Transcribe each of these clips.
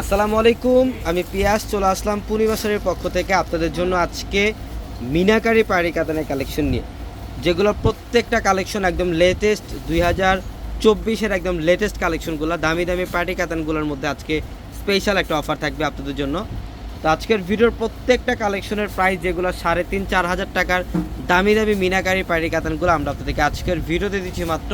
আসসালামু আলাইকুম, আমি পিয়াস, চলে আসলাম পূর্ণিমাসের পক্ষ থেকে আপনাদের জন্য আজকে মিনাকারি পাড়ি কাতানের কালেকশন নিয়ে। যেগুলো প্রত্যেকটা কালেকশন একদম লেটেস্ট দুই হাজার চব্বিশের একদম লেটেস্ট কালেকশনগুলো, দামি দামি পার্টি কাতানগুলোর মধ্যে আজকে স্পেশাল একটা অফার থাকবে আপনাদের জন্য। তো আজকের ভিডিওর প্রত্যেকটা কালেকশনের প্রাইস যেগুলো সাড়ে তিন, চার হাজার টাকার দামি দামি মিনাকারি পাড়ি কাতানগুলো আমরা আপনাদেরকে আজকের ভিডিওতে দিচ্ছি মাত্র।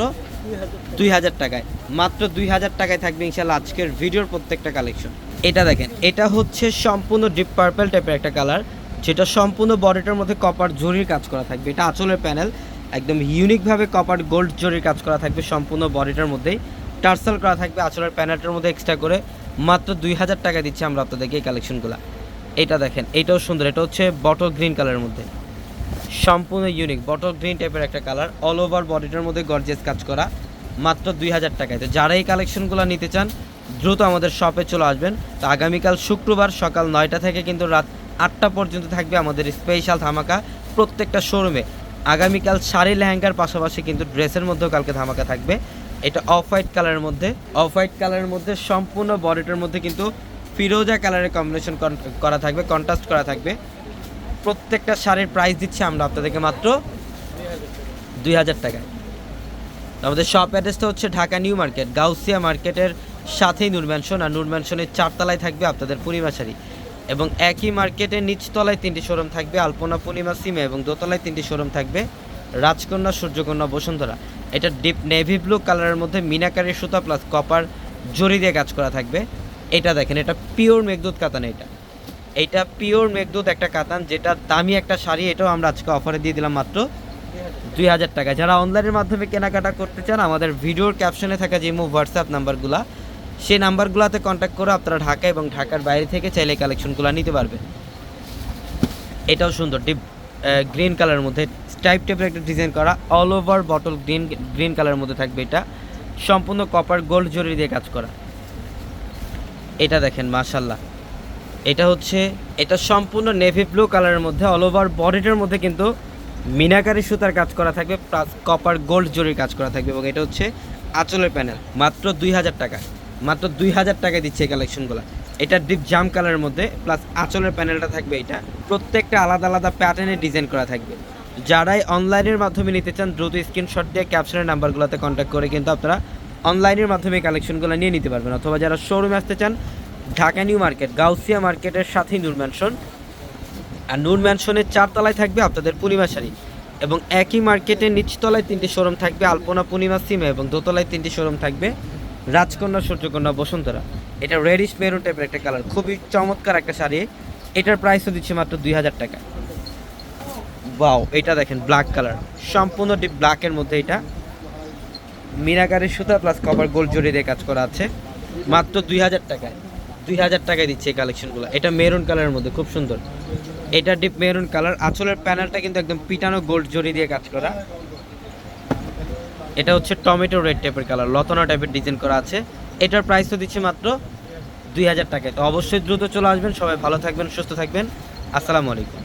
দুই হাজার টাকায়। মাত্র দুই হাজার টাকায় থাকবে ইনশাল্লাহ আজকের ভিডিওর প্রত্যেকটা কালেকশন। এটা দেখেন, এটা হচ্ছে সম্পূর্ণ ডিপ পার্পেল টাইপের একটা কালার যেটা সম্পূর্ণ বডিটার মধ্যে কপার জরির কাজ করা থাকবে। এটা আঁচলের প্যানেল একদম ইউনিকভাবে কপার গোল্ড জরির কাজ করা থাকবে সম্পূর্ণ বডিটার মধ্যেই। টার্সাল করা থাকবে আঁচলের প্যানেলটার মধ্যে এক্সট্রা করে। মাত্র দুই হাজার টাকা দিচ্ছি আমরা আপনাদেরকে এই কালেকশনগুলো এটা দেখেন, এটাও সুন্দর, এটা হচ্ছে বটল গ্রিন কালারের মধ্যে। সম্পূর্ণ ইউনিক বটল গ্রিন টাইপের একটা কালার অল ওভার বডিটার মধ্যে গর্জিয়াস কাজ করা, মাত্র দুই হাজার টাকায়। তো যারা এই কালেকশনগুলো নিতে চান, দ্রুত আমাদের শপে চলে আসবেন। তো আগামীকাল শুক্রবার সকাল নয়টা থেকে কিন্তু রাত আটটা পর্যন্ত থাকবে আমাদের স্পেশাল ধামাকা প্রত্যেকটা শোরুমে আগামীকাল শাড়ি লেহেঙ্গার পাশাপাশি কিন্তু ড্রেসের মধ্যেও কালকে ধামাকা থাকবে। এটা অফ হোয়াইট কালারের মধ্যে অফ হোয়াইট কালারের মধ্যে সম্পূর্ণ বডিটার মধ্যে কিন্তু ফিরোজা কালারের কম্বিনেশন করা থাকবে কন্ট্রাস্ট করা থাকবে। প্রত্যেকটা শাড়ির প্রাইস দিচ্ছি আমরা আপনাদেরকে মাত্র দুই হাজার টাকায়। আমাদের শপ অ্যাড্রেসটা হচ্ছে ঢাকা নিউ মার্কেট, গাউসিয়া মার্কেটের সাথেই নূর ম্যানশন আর নূর ম্যানশনের চারতলায় থাকবে আপনাদের পূর্ণিমা শাড়ি। এবং একই মার্কেটের নিচতলায় তিনটি শোরুম থাকবে, আলপনা পূর্ণিমা, সিমে এবং দোতলায় তিনটি শোরুম থাকবে রাজকন্যা, সূর্যকন্যা, বসুন্ধরা। এটা ডিপ নেভি ব্লু কালারের মধ্যে মিনাকারি সুতা প্লাস কপার জরি দিয়ে কাজ করা থাকবে। এটা দেখেন, এটা পিওর মেঘদূত কাতান এটা। এইটা পিওর মেঘদূত একটা কাতান, যেটা দামি একটা শাড়ি, এটাও আমরা আজকে অফারে দিয়ে দিলাম মাত্র দুই হাজার টাকা যারা অনলাইনের মাধ্যমে কেনাকাটা করতে চান, আমাদের ভিডিওর ক্যাপশনে থাকা যে মো হোয়াটসঅ্যাপ নাম্বারগুলা সেই নাম্বারগুলোতে কন্ট্যাক্ট করে আপনারা ঢাকা এবং ঢাকার বাইরে থেকে চাইলে কালেকশনগুলো নিতে পারবেন। এটাও সুন্দর ডিপ গ্রিন কালারের মধ্যে স্টাইপ টাইপের একটা ডিজাইন করা all over bottle green green কালারের মধ্যে থাকবে এটা। সম্পূর্ণ কপার গোল্ড জরি দিয়ে কাজ করা। এটা দেখেন মাশাল্লাহ এটা হচ্ছে, এটা সম্পূর্ণ নেভি ব্লু কালারের মধ্যে অল ওভার বডিটার মধ্যে কিন্তু মিনাকারি সুতার কাজ করা থাকবে প্লাস কপার গোল্ড জরির কাজ করা থাকবে এবং এটা হচ্ছে আঁচলের প্যানেল মাত্র দুই হাজার টাকা। মাত্র দুই হাজার টাকায় দিচ্ছে এই কালেকশনগুলো এটা ডিপ জাম কালারের মধ্যে প্লাস আঁচলের প্যানেলটা থাকবে এটা। প্রত্যেকটা আলাদা আলাদা প্যাটার্নে ডিজাইন করা থাকবে। যারাই অনলাইনের মাধ্যমে নিতে চান, দ্রুত স্ক্রিনশট দিয়ে ক্যাপশনের নাম্বারগুলোতে কন্ট্যাক্ট করে কিন্তু আপনারা অনলাইনের মাধ্যমে কালেকশনগুলো নিয়ে নিতে পারবেন। অথবা যারা শোরুমে আসতে চান ঢাকা নিউ মার্কেট, গাউসিয়া মার্কেটের সাথেই নূর ম্যানশন আর নূর ম্যানশনের চারতলায় থাকবে আপনাদের পূর্ণিমা শাড়ি এবং একই মার্কেটের নিচতলায় তিনটি শোরুম থাকবে আলপনা পূর্ণিমা সিমে এবং দোতলায় তিনটি শোরুম থাকবে রাজকন্যা, সূর্যকন্যা বসুন্ধরা এটা রেডিশ মেরুন টাইপের একটা কালার খুবই চমৎকার একটা শাড়ি। এটার প্রাইসও দিচ্ছে মাত্র দুই হাজার টাকা। বাও এটা দেখেন ব্ল্যাক কালার সম্পূর্ণ ডিপ ব্ল্যাকের মধ্যে এটা। মিনাকারের সুতা প্লাস কভার গোল্ড জড়ি দিয়ে কাজ করা আছে, মাত্র দুই হাজার টাকায়। দুই হাজার টাকায় দিচ্ছে এই কালেকশনগুলো এটা মেরুন কালারের মধ্যে, খুব সুন্দর। এটা ডিপ মেরুন কালার আঁচলের প্যানেলটা কিন্তু একদম পিটানো গোল্ড জড়ি দিয়ে কাজ করা। এটা হচ্ছে টমেটো রেড টাইপের কালার লতনা টাইপের ডিজাইন করা আছে। এটার প্রাইস তো দিচ্ছে মাত্র দুই হাজার টাকায়। তো অবশ্যই দ্রুত চলে আসবেন। সবাই ভালো থাকবেন, সুস্থ থাকবেন। আসসালামু আলাইকুম।